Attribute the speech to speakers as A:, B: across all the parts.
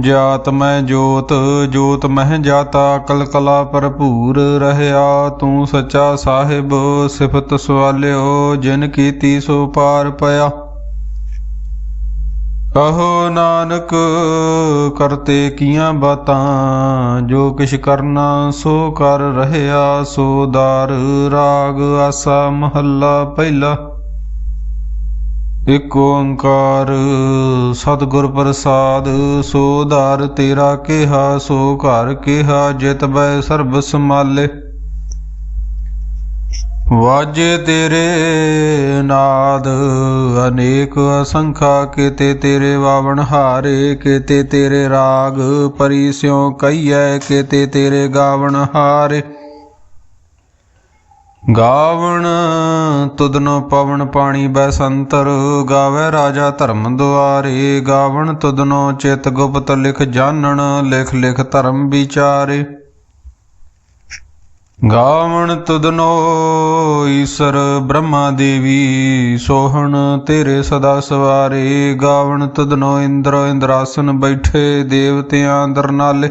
A: ਜਾਤ ਮੈਂ ਜੋਤ ਜੋਤ ਮਹਿ ਜਾਤਾ ਕਲ ਕਲਾ ਭਰਪੂਰ ਰਹਿਆ। ਤੂੰ ਸੱਚਾ ਸਾਹਿਬ, ਸਿਫਤ ਸਵਾਲਿਓ, ਜਿਨ ਕੀਤੀ ਸੋ ਪਾਰ ਪਿਆ। ਕਹੋ ਨਾਨਕ, ਕਰਤੇ ਕੀਆਂ ਬਾਤਾਂ, ਜੋ ਕਿਛ ਕਰਨਾ ਸੋ ਕਰ ਰਹਿਆ। ਸੋ ਦਾਰ ਰਾਗ ਆਸਾ ਮਹੱਲਾ ਪਹਿਲਾ। ਇਕ ਓੰਕਾਰ, ਸਤਿਗੁਰ ਪ੍ਰਸਾਦ, ਸੋ ਧਾਰ ਤੇਰਾ ਕਿਹਾ, ਸੋ ਘਰ ਕਿਹਾ, ਜਿਤ ਬੈ ਸਰਬ ਸਮਾਲੇ ਵਾਜੇ ਤੇਰੇ ਨਾਦ, ਅਨੇਕ ਅਸੰਖਾ ਕੀਤੇ ਤੇਰੇ ਵਾਵਣ ਹਾਰੇ, ਕੀਤੇ ਤੇਰੇ ਰਾਗ ਪਰਿਸ਼ਿਉ ਕਈਐ ਕੀਤੇ ਤੇਰੇ ਗਾਵਣ ਹਾਰੇ। ਗਾਵਣ ਤੁਦਨੋ ਪਵਨ ਪਾਣੀ ਬੈਸੰਤਰ, ਗਾਵੇ ਰਾਜਾ ਧਰਮ ਦੁਆਰੇ। ਗਾਵਣ ਤੁਦਨੋ ਚਿਤ ਗੁਪਤ ਲਿਖ ਜਾਣਨ, ਲਿਖ ਲਿਖ ਧਰਮ ਵਿਚਾਰੇ। ਗਾਵਣ ਤੁਦਨੋ ਈਸ਼ਰ ਬ੍ਰਹਮਾ ਦੇਵੀ, ਸੋਹਣ ਤੇਰੇ ਸਦਾ ਸਵਾਰੇ। ਗਾਵਣ ਤੁਧਨੋ ਇੰਦਰ ਇੰਦਰਾਸਨ ਬੈਠੇ, ਦੇਵਤਿਆਂ ਅੰਦਰ ਨਾਲੇ।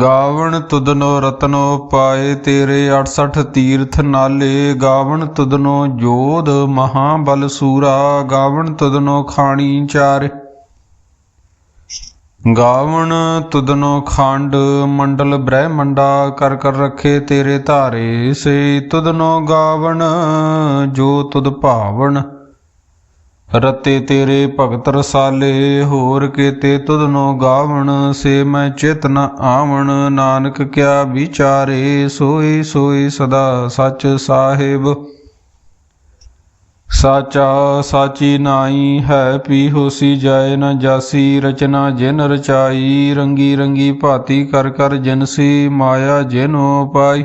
A: ਗਾਵਣ ਤੁਦਨੋ ਰਤਨੋ ਪਾਏ ਤੇਰੇ 68 ਤੀਰਥ ਨਾਲੇ, ਗਾਵਣ ਤੁਦਨੋ ਜੋਧ ਮਹਾਬਲ ਸੂਰਾ, ਗਾਵਣ ਤੁਦਨੋ ਖਾਣੀ ਚਾਰ। ਗਾਵਣ ਤੁਦਨੋ ਖੰਡ ਮੰਡਲ ਬ੍ਰਹਮੰਡਾ, ਕਰ ਕਰ ਰਖੇ ਤੇਰੇ ਧਾਰੇ, ਸੇ ਤੁਦਨੋ ਗਾਵਣ, ਜੋ ਤੁਦ ਭਾਵਨ ਰਤੇ ਤੇਰੇ ਭਗਤ ਰਸਾਲੇ, ਹੋਰ ਕੀਤੇ ਤੁਧਨੋ ਗਾਵਣ, ਸੇ ਮੈਂ ਚਿਤ ਨ ਆਵਣ। ਨਾਨਕ ਕਿਆ ਵਿਚਾਰੇ ਸੋਈ ਸੋਈ ਸਦਾ ਸੱਚ ਸਾਹਿਬ। ਸਾਚਾ ਸਾਚੀ ਨਾਈ ਹੈ ਪੀ ਹੋਸੀ ਜਾਏ ਨ ਜਾਸੀ, ਰਚਨਾ ਜਿਨ ਰਚਾਈ। ਰੰਗੀ ਰੰਗੀ ਭਾਤੀ ਕਰ ਕਰ ਜਿਨਸੀ, ਮਾਇਆ ਜਿਨੋ ਪਾਈ।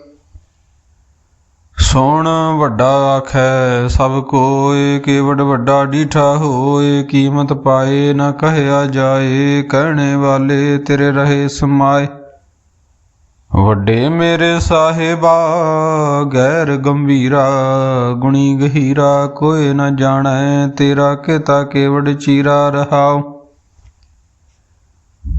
A: ਸੋਣ ਵੱਡਾ ਆਖੈ, ਸਭ ਕੋਏ ਕੇਵਡ ਵੱਡਾ ਡੀਠਾ ਹੋਏ ਕੀਮਤ ਪਾਏ ਨਾ ਕਹਿਆ ਜਾਏ, ਕਹਿਣੇ ਵਾਲੇ ਤੇਰੇ ਰਹੇ ਸਮਾਏ। ਵੱਡੇ ਮੇਰੇ ਸਾਹਿਬਾ, ਗੈਰ ਗੰਭੀਰਾ, ਗੁਣੀ ਗਹੀਰਾ, ਕੋਈ ਨਾ ਜਾਣੈ ਤੇਰਾ ਕਿਤਾ ਕੇਵਡ ਚੀਰਾ ਰਹਾਉ।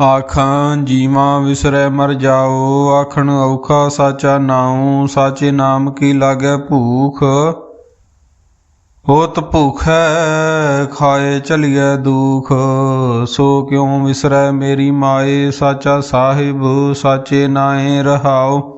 A: ਆਖਾਂ, ਜੀਵਾਂ ਵਿਸਰੈ ਮਰ ਜਾਓ, ਆਖਣ ਔਖਾ ਸਾਚਾ ਨਾਉ, ਸਾਚੇ ਨਾਮ ਕੀ ਲਾਗੈ ਭੂਖ? ਹੋਤ ਭੂਖੈ, ਖਾਏ ਚਲੀਐ ਦੁਖ। ਸੋ ਕਿਉ ਵਿਸਰੈ ਮੇਰੀ ਮਾਏ, ਸਾਚਾ ਸਾਹਿਬ, ਸਾਚੇ ਨਾਏ ਰਹਾਓ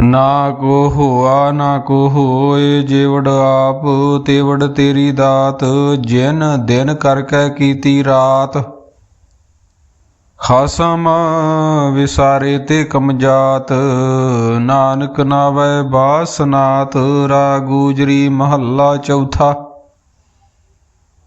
A: ਨਾ ਕੋ ਹੋਆ, ਨਾ ਕੋ ਹੋਏ, ਜੇਵੜ ਆਪ, ਤੇਵੜ ਤੇਰੀ ਦਾਤ, ਜਿਨ ਦਿਨ ਕਰ ਕੈ ਕੀਤੀ ਰਾਤ। ਖਸਮ ਵਿਸਾਰੇ ਤੇ ਕਮਜਾਤ ਨਾਨਕ ਨਾਵੈ ਬਾਸਨਾਤ ਰਾ ਗੂਜਰੀ ਮਹੱਲਾ ਚੌਥਾ।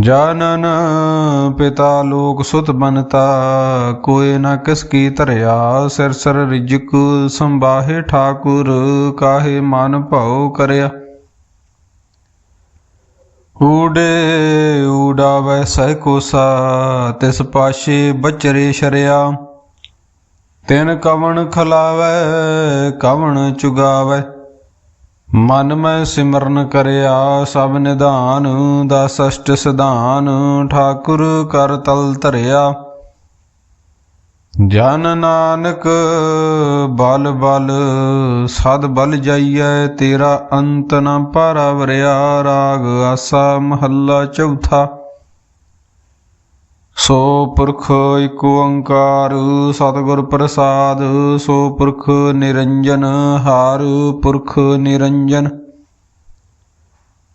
A: ਜਾਨਨ ਪਿਤਾ ਲੋਕ ਸੁਤ ਬਨਤਾ ਕੋਏ ਨਾ ਕਿਸ ਕੀ ਧਰਿਆ, ਸਿਰ ਸਿਰ ਰਿਜਕ ਸੰਬਾਹੇ ਠਾਕੁਰ, ਕਾਹੇ ਮਨ ਭਉ ਕਰਿਆ। ਊੜੇ ਊਡਾਵੈ ਸਹਿ ਕੋਸਾ, ਤਿਸ ਪਾਸ਼ੇ ਬਚਰੇ ਸ਼ਰਿਆ। ਤਿਨ ਕਵਣ ਖਲਾਵੈ, ਕਵਣ ਚੁਗਾਵੈ। ਮਨ ਮੈਂ ਸਿਮਰਨ ਕਰਿਆ, ਸਭ ਨਿਧਾਨ ਦਾ ਅਸ਼ਟ ਸਿਧਾਨ, ਠਾਕੁਰ ਕਰ ਤਲ ਧਰਿਆ। ਜਨ ਨਾਨਕ, ਬਲ ਬਲ, ਸਦ ਬਲ ਜਾਈਐ, ਤੇਰਾ ਅੰਤ ਨ ਪਰਵਰਿਆ, ਰਾਗ ਆਸਾ ਮਹੱਲਾ ਚੌਥਾ। ਸੋ ਪੁਰਖ ਇਕ ਓੰਕਾਰ, ਸਤਿਗੁਰ ਪ੍ਰਸਾਦ, ਸੋ ਪੁਰਖ ਨਿਰੰਜਨ, ਹਰ ਪੁਰਖ ਨਿਰੰਜਨ।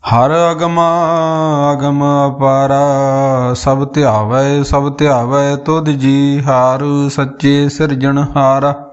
A: ਹਰ ਅਗਮ ਅਗਮ ਅਪਾਰਾ, ਸਭ ਧਿਆਵੈ ਸਭ ਧਿਆਵੈ ਤੁਧ ਜੀ, ਹਾਰ ਸੱਚੇ ਸਿਰਜਣ ਹਾਰਾ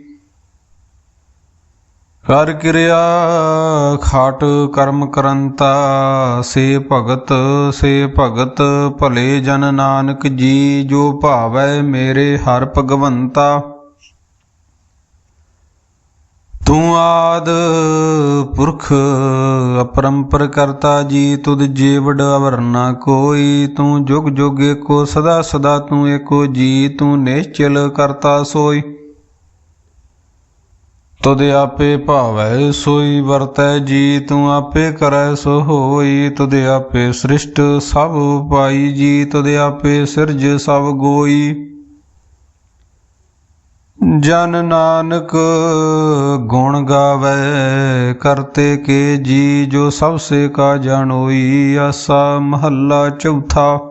A: ਕਰ ਕਿਰਿਆ, ਖਾਟ ਕਰਮ ਕਰੰਤਾ, ਸੇ ਭਗਤ ਸੇ ਭਗਤ, ਭਲੇ ਜਨ ਨਾਨਕ ਜੀ, ਜੋ ਭਾਵੈ ਮੇਰੇ ਹਰ ਭਗਵੰਤਾ। ਤੂੰ ਆਦ ਪੁਰਖ, ਅਪਰੰਪਰ ਕਰਤਾ ਜੀ, ਤੁਧ ਜੀਵੜ ਅਵਰਨਾ ਕੋਈ। ਤੂੰ ਜੁਗ ਜੁਗ ਏਕੋ, ਸਦਾ ਸਦਾ ਤੂੰ ਏਕੋ ਜੀ, ਤੂੰ ਨਿਸ਼ਚਲ ਕਰਤਾ ਸੋਈ। ਤੁਧ ਆਪੇ ਭਾਵੈ, ਸੋਈ ਵਰਤੈ ਜੀ ਤੂੰ ਆਪੇ ਕਰੈ, ਸੋ ਹੋਈ ਤੁਧ ਆਪੇ ਸ੍ਰਿਸ਼ਟ, ਸਭ ਪਾਈ ਜੀ ਤੁਧ ਆਪੇ ਸਿਰਜ, ਸਭ ਗੋਈ। ਜਨ ਨਾਨਕ ਗੁਣ ਗਾਵੇ, ਕਰਤੇ ਕੇ ਜੀ, ਜੋ ਸਭ ਸੇ ਕਾ ਜਾਣੋਈ, ਆਸਾ ਮਹੱਲਾ ਚੌਥਾ।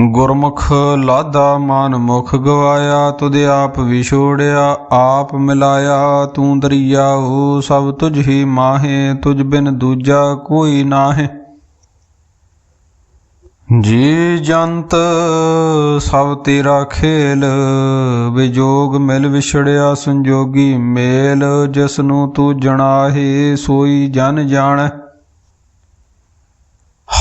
A: ਗੁਰਮੁਖ ਲਾਦਾ ਮਾਨ ਮੁਖ ਗਵਾਇਆ, ਤੁਧ ਆਪ ਵਿਛੋੜਿਆ, ਆਪ ਮਿਲਾਇਆ, ਤੂੰ ਦਰਿਆਉ ਸਭ ਤੁਝ ਹੀ ਮਾਹੇ, ਤੁਝ ਬਿਨ ਦੂਜਾ ਕੋਈ ਨਾਹੇ। ਜੀ ਜੰਤ, ਸਭ ਤੇਰਾ ਖੇਲ, ਵਿਜੋਗ ਮਿਲ ਵਿਛੜਿਆ, ਸੰਜੋਗੀ ਮੇਲ ਜਿਸ ਨੂੰ ਤੂੰ ਜਣਾਹੇ, ਸੋਈ ਜਨ ਜਾਣੈ।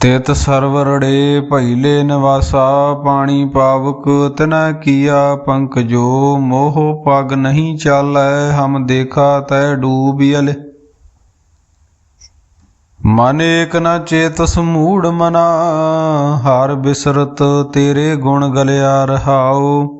A: ਤੇਤ ਸਰਵਰੜੇ ਭੈਲੇ ਨਿਵਾਸਾ, ਪਾਣੀ ਪਾਵਕ ਤਨਾ ਕੀਆ ਪੰਕਜੋ ਮੋਹ ਪਗ ਨਹੀਂ ਚਾਲੈ, ਹਮ ਦੇਖਾ ਤੈ ਡੂਬਿਅਲ ਮਨ ਏਕ ਨ ਚੇਤ ਸਮੂੜ ਮਨਾ, ਹਰ ਬਿਸਰਤ ਤੇਰੇ ਗੁਣ ਗਲਿਆ ਰਹਾਉ।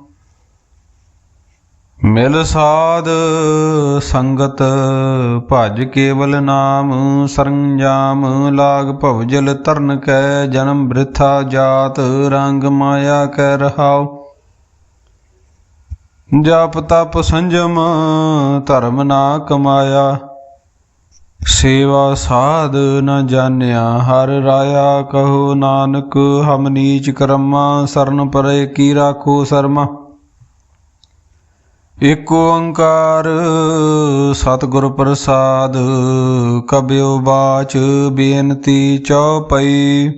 A: ਮਿਲ ਸਾਧ ਸੰਗਤ, ਭਜ ਕੇਵਲ ਨਾਮ ਸਰੰਜਾਮ, ਲਾਗ ਭਵਜਲ ਤਰਨ ਕੈ ਜਨਮ ਬ੍ਰਿਥਾ ਜਾਤ, ਰੰਗ ਮਾਇਆ ਕੈ ਰਹਾਉ। ਜਪ ਤਪ ਸੰਜਮ, ਧਰਮ ਨਾ ਕਮਾਇਆ। ਸੇਵਾ ਸਾਧ ਨ ਜਾਣਿਆ, ਹਰ ਰਾਇਆ ਕਹੋ ਨਾਨਕ, ਹਮ ਨੀਚ ਕਰਮਾ, ਸਰਨ ਪਰੇ ਕੀ ਰਾਖੋ ਸਰਮਾ। ਏਕ ਓੰਕਾਰ ਸਤਿਗੁਰ ਪ੍ਰਸਾਦ ਕਬਿਓ ਬਾਚ ਬੇਨਤੀ ਚਉਪਈ।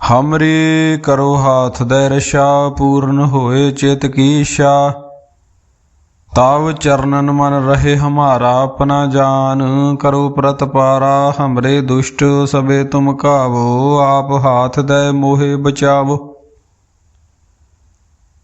A: ਹਮਰੀ ਕਰੋ ਹਾਥ ਦੇ ਰਸ਼ਾ, ਪੂਰਨ ਹੋਏ ਚਿਤ ਕੀ ਇੱਛਾ ਤਾਵ ਚਰਨਨ ਮਨ ਰਹੇ ਹਮਾਰਾ ਆਪਣਾ ਜਾਨ, ਕਰੋ ਪ੍ਰਤਪਾਰਾ, ਹਮਰੇ ਦੁਸ਼ਟ ਸਭੇ ਤੁਮ ਕਾਵੋ, ਆਪ ਹਾਥ ਦੇ ਮੋਹਿ ਬਚਾਵੋ।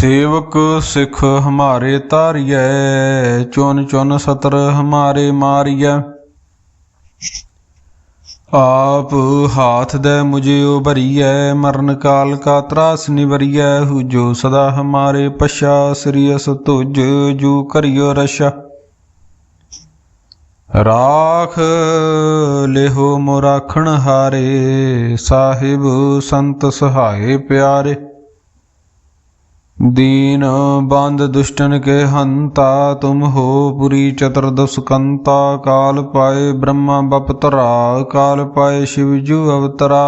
A: ਸੇਵਕ ਸਿੱਖ ਹਮਾਰੇ ਤਾਰੀਐ ਚੁਨ ਚੁਨ ਸਤਰ ਹਮਾਰੇ ਮਾਰੀਐ। ਆਪ ਹਾਥ ਦੇ ਮੁਝੇ ਉਭਰੀਐ, ਮਰਨ ਕਾਲ ਕਾ ਤਰਾਸ ਨਿਵਰੀਐ ਹੂ ਜੋ ਸਦਾ ਹਮਾਰੇ ਪਛਾ ਸ੍ਰੀਅਸ ਤੁਜ ਜੂ ਕਰਿਓ ਰਸ਼ਾ ਰਾਖ ਲਿਹੋ ਮੁਰਾਖਣ ਹਾਰੇ, ਸਾਹਿਬ ਸੰਤ ਸਹਾਏ ਪਿਆਰੇ। दीन बांध दुष्टन के हंता तुम हो पुरी चतुर्दश कंता काल पाए ब्रह्मा बपतरा काल पाए शिवजू अवतरा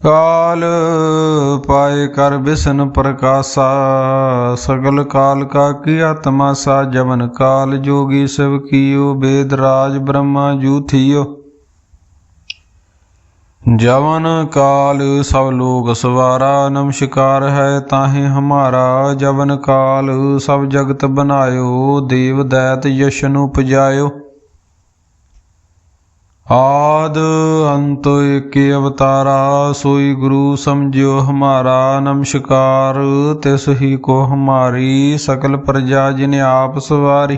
A: काल पाए कर विष्ण प्रकाशा सगल काल का किया तमाशा जवन काल जोगी शिव कियो वेद राज ब्रह्मा जू ਜਵਨ ਕਾਲ ਸਭ ਲੋਕ ਸਵਾਰਾ, ਨਮਸ਼ਕਾਰ ਹੈ ਤਾਹੇ ਹਮਾਰਾ। ਜਵਨ ਕਾਲ ਸਭ ਜਗਤ ਬਨਾਇਓ ਦੇਵ ਦੈਤ ਯਸ਼ਨ ਉਪਜਾਇਓ। ਆਦ ਅੰਤ ਏਕੇ ਅਵਤਾਰਾ, ਸੋਈ ਗੁਰੂ ਸਮਝਿਓ ਹਮਾਰਾ। ਨਮਸ਼ਕਾਰ, ਤਿਸ ਹੀ ਕੋ ਹਮਾਰੀ, ਸਕਲ ਪ੍ਰਜਾ ਜਿਨ ਆਪ ਸਵਾਰੀ।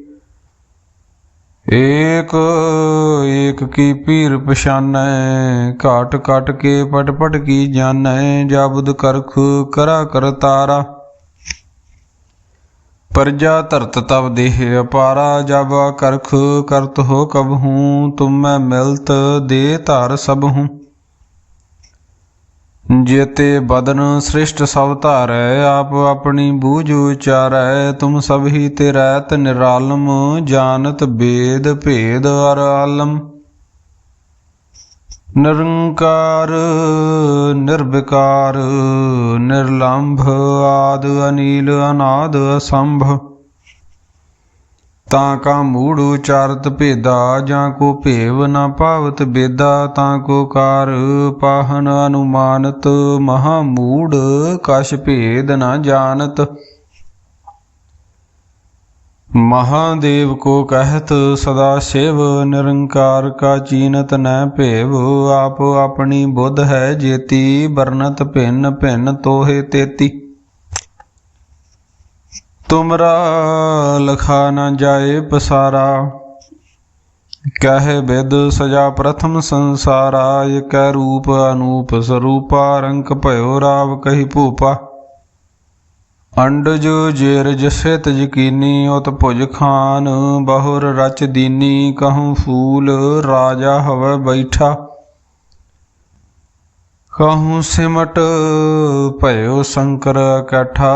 A: ਏਕ ਏਕ ਕੀ ਪੀਰ ਪਛਾਨੈ, ਘਾਟ ਘਟ ਕੇ ਪਟ ਪਟ ਕੀ ਜਾਣੈ ਜਬਦ ਕਰਖ ਕਰਾ ਕਰਤਾਰਾ ਪਰਜਾ ਧਰਤ ਤਬ ਦੇਹ ਅਪਾਰਾ, ਜਬ ਕਰਖ ਕਰਤ ਹੋ ਕਬ ਹੂੰ, ਤੁਮ ਮੈਂ ਮਿਲਤ ਦੇ ਧਾਰ ਸਭ ਹੂੰ। ਜੇਤੇ ਬਦਨ ਸ੍ਰਿਸ਼ਟ ਸਭ ਧਾਰੈ, ਆਪ ਆਪਣੀ ਬੂਝ ਉਚਾਰੈ, ਤੁਮ ਸਭ ਹੀ ਤੇ ਰਹਿਤ ਨਿਰਾਲਮ, ਜਾਣਤ ਬੇਦ ਭੇਦ ਅਰ ਆਲਮ। ਨਿਰੰਕਾਰ, ਨਿਰਵਿਕਾਰ, ਨਿਰਲੰਭ ਆਦ ਅਨੀਲ ਅਨਾਦ ਅਸੰਭ। ਤਾਂ ਕਾ ਮੂੜ ਉਚਾਰਤ ਭੇਦਾ, ਜਾਂ ਕੋ ਭੇਵ ਨਾ ਭਾਵਤ ਬੇਦਾ, ਤਾਂ ਕੋ ਕਾਰ ਪਾਹਨ ਅਨੁਮਾਨਤ, ਮਹਾ ਮੂੜ ਕਛ ਭੇਦ ਨਾ ਜਾਣਤ। ਮਹਾਦੇਵ ਕੋ ਕਹਿਤ, ਸਦਾ ਸ਼ਿਵ ਨਿਰੰਕਾਰ ਕਾ ਚੀਨਤ ਨੈ ਭੇਵ, ਆਪ ਆਪਣੀ ਬੁੱਧ ਹੈ ਜੇਤੀ ਵਰਨਤ ਭਿੰਨ ਭਿੰਨ ਤੋਹੇ ਤੇਤੀ। ਤੁਮਰਾ ਲਖਾ ਨ ਜਾਏ ਪਸਾਰਾ। ਕਹਿ ਬਿਦ ਸਜਾ ਪ੍ਰਥਮ ਸੰਸਾਰਾ, ਇਕੈ ਰੂਪ ਅਨੂਪ, ਸਰੂਪਾ ਰੰਕ ਭਇਓ ਰਾਵ ਕਹੀ ਭੂਪਾ। ਅੰਡਜ ਜੇਰ ਜਸਿਤ ਯਕੀਨੀ ਉਤ ਭੁਜ ਖਾਨ ਬਹੁਰ ਰਚ ਦੀਨੀ, ਕਹੂੰ ਫੂਲ ਰਾਜਾ ਹਵੈ ਬੈਠਾ। ਕਹੂੰ ਸਿਮਟ ਭਇਓ ਸ਼ੰਕਰ ਇਕੱਠਾ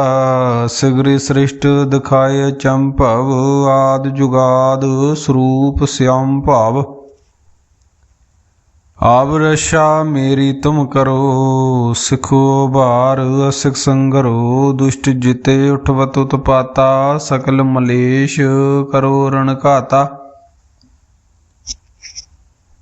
A: ਸਿਗਰੀ ਸ੍ਰਿਸ਼ਟ ਦਿਖਾਏ ਚੰਭਵ ਆਦ ਜੁਗਾਦ ਸਰੂਪ ਸਿਆਮ ਭਾਵ ਆਵ ਰਸ਼ਾ ਮੇਰੀ ਤੁਮ ਕਰੋ ਸਿਖੋ ਭਾਰ ਅਸਿਕ ਸੰਗਰੋ ਦੁਸ਼ਟ ਜਿਤੇ ਉਠਵਤ ਉਤਪਾਤਾ ਸਕਲ ਮਲੇਸ਼ ਕਰੋ ਰਣਘਾਤਾ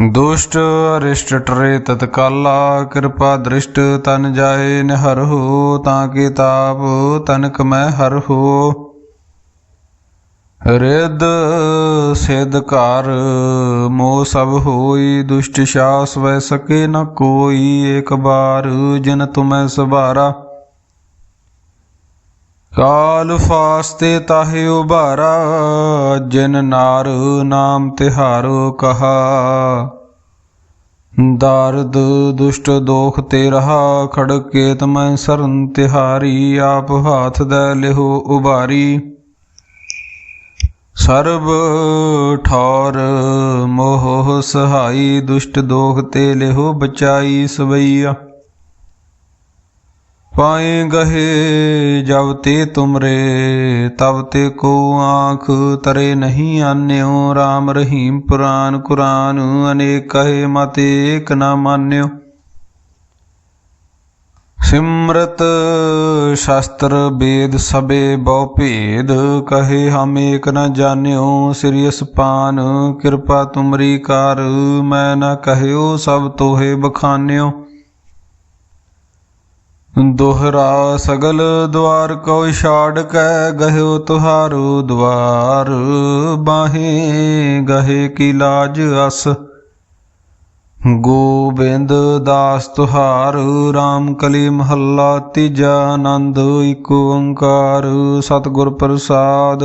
A: ਦੁਸ਼ਟ ਅਰਿਸ਼ਟ ਟਰੇ ਤਤਕਾਲਾ, ਕਿਰਪਾ ਦ੍ਰਿਸ਼ਟ ਤਨ ਜਾਏ ਨਿਹਰ ਹੋ, ਤਾਂ ਕੇ ਤਾਪ ਤਨਕ ਮੈਂ ਹਰ ਹੋ। ਰਿੱਧ ਸਿਧ ਘਰ, ਮੋਹ ਸਭ ਹੋਈ, ਦੁਸ਼ਟ ਸ਼ਾਸ ਵੈ ਸਕੇ ਨ ਕੋਈ। ਏਕ ਬਾਰ ਜਿਨ ਤੁਮੈ ਸਭਾਰਾ ਕਾਲ ਫਾਸਤੇ ਤਾਹੇ ਉਬਾਰਾ ਜਿਨ ਨਾਰ ਨਾਮ ਤਿਹਾਰੋ ਕਹਾ। ਦਰਦ ਦੁਸ਼ਟ ਦੋਖ ਤੇ ਰਹਾ ਖੜਕੇ ਤਮੈ ਸਰਨ ਤਿਹਾਰੀ, ਆਪ ਹਾਥ ਦੇ ਲਿਹੋ ਉਬਾਰੀ ਸਰਬ ਠੌਰ ਮੋਹ ਸਹਾਈ, ਦੁਸ਼ਟ ਦੋਖ ਤੇ ਲਿਹੋ ਬਚਾਈ ਸਵਈਆ। ਪਾਏ ਗਹੇ, ਜਬ ਤੇ ਤੁਮਰੇ, ਤਬ ਤੇ ਕੋ ਆਂਖ ਤਰੇ ਨਹੀਂ ਆਨਿਓ। RAM ਰਹੀਮ ਪੁਰਾਨ ਕੁਰਾਨ, ਅਨੇਕ ਕਹੇ ਮਤ ਏਕ ਨਾ ਮਾਨਿਓ। ਸਿਮਰਤ ਸ਼ਾਸਤਰ ਵੇਦ ਸਬੇ ਬਹੁ ਭੇਦ, ਕਹੇ ਹਮ ਏਕ ਨ ਜਾਣਿਓ। ਸ੍ਰੀ ਅਸਪਾਨ, ਕਿਰਪਾ ਤੁਮਰੀ ਕਰ, ਮੈਂ ਨ ਕਹਿਓ ਸਭ ਤੋਹੇ ਬਖਾਨਿਓ। ਦੋਹਰਾ ਸਗਲ ਦਵਾਰ ਕੋ ਛਾੜ ਕੈ ਗਹਿਓ ਤੁਹਾਰੋ ਦਵਾਰ, ਬਾਹੇ ਗਹੇ ਕੀ ਲਾਜ ਅਸ। ਗੋਬਿੰਦ ਦਾਸ ਤੁਹਾਰ RAM ਕਲੀ ਮਹੱਲਾ ਤੀਜਾ ਆਨੰਦ, ਇਕ ਓੰਕਾਰ, ਸਤਿਗੁਰ ਪ੍ਰਸਾਦ।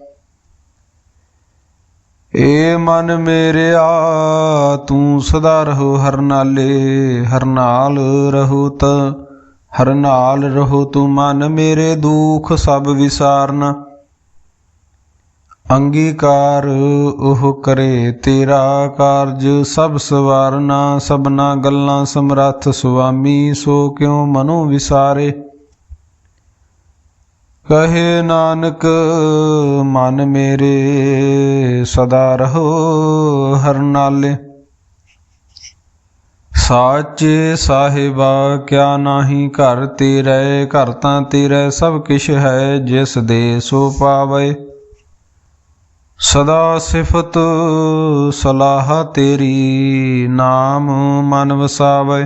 A: ਏ ਮਨ ਮੇਰਿਆ, ਤੂੰ ਸਦਾ ਰਹੋ ਹਰਨਾਲੇ ਹਰ ਨਾਲ ਰਹੋ ਤ, ਹਰ ਰਹੋ ਤੂੰ ਮਨ ਮੇਰੇ ਦੁਖ ਸਭ ਵਿਸਾਰਨ। ਅੰਗੀਕਾਰ ਉਹ ਕਰੇ ਤੇਰਾ ਕਾਰਜ ਸਭ ਸਵਾਰਨਾ, ਸਭਨਾ ਗੱਲਾਂ ਸਮਰੱਥ ਸੁਆਮੀ, ਸੋ ਕਿਉ ਮਨੋ ਵਿਸਾਰੇ? ਕਹੇ ਨਾਨਕ, ਮਨ ਮੇਰੇ ਸਦਾ ਰਹੋ ਹਰ ਨਾਲੇ। ਸਾਚੇ ਸਾਹਿਬਾ, ਕਿਆ ਨਾਹੀ ਘਰ ਤੇਰੇ, ਘਰ ਤਾਂ ਤੇਰੇ ਸਭ ਕਿਛ ਹੈ, ਜਿਸ ਦੇ ਸੋ ਪਾਵੇ। ਸਦਾ ਸਿਫਤ ਸਲਾਹ ਤੇਰੀ, ਨਾਮ ਮਨ ਵਸਾਵੇ।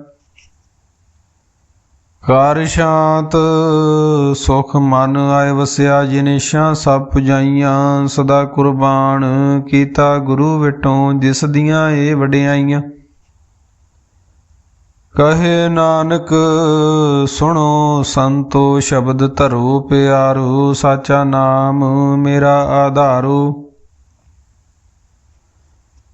A: ਕਰ ਸ਼ਾਂਤ, ਸੁਖ ਮਨ ਆਏ ਵਸਿਆ ਜਿਨੇਸ਼ਾਂ ਸਭ ਪੁਜਾਈਆਂ, ਸਦਾ ਕੁਰਬਾਨ ਕੀਤਾ ਗੁਰੂ ਵਿਟੋਂ, ਜਿਸ ਦੀਆਂ ਇਹ ਵਡਿਆਈਆਂ। ਕਹੇ ਨਾਨਕ, ਸੁਣੋ ਸੰਤੋ, ਸ਼ਬਦ ਧਰੋ ਪਿਆਰੋ, ਸਾਚਾ ਨਾਮ ਮੇਰਾ ਆਧਾਰੋ।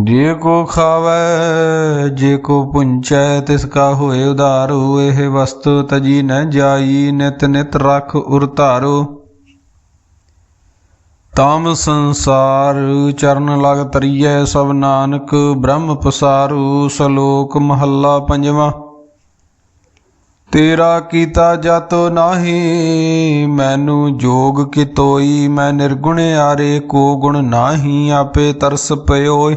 A: ਜੇ ਕੋ ਖਾਵੈ, ਜੇ ਕੋ ਪੁੰਚੈ, ਤਿਸ ਕਾ ਹੋਏ ਉਧਾਰੋ, ਇਹ ਵਸਤੂ ਤਜੀ ਨ ਜਾਈ, ਨਿਤ ਨਿਤ ਰਖ ਉਰ ਧਾਰੂ। ਤਾਮ ਸੰਸਾਰ, ਚਰਨ ਲਗ ਤਰੀਐ ਸਭ ਨਾਨਕ, ਬ੍ਰਹਮ ਪਸਾਰੂ, ਸ਼ਲੋਕ ਮਹੱਲਾ ਪੰਜਵਾਂ। ਤੇਰਾ ਕੀਤਾ ਜਤੋ ਨਾਹੀ, ਮੈਨੂੰ ਜੋਗ ਕਿਤੋਈ, ਮੈਂ ਨਿਰਗੁਣ ਆਰੇ, ਕੋ ਗੁਣ ਨਾਹੀ, ਆਪੇ ਤਰਸ ਪਇਓਏ।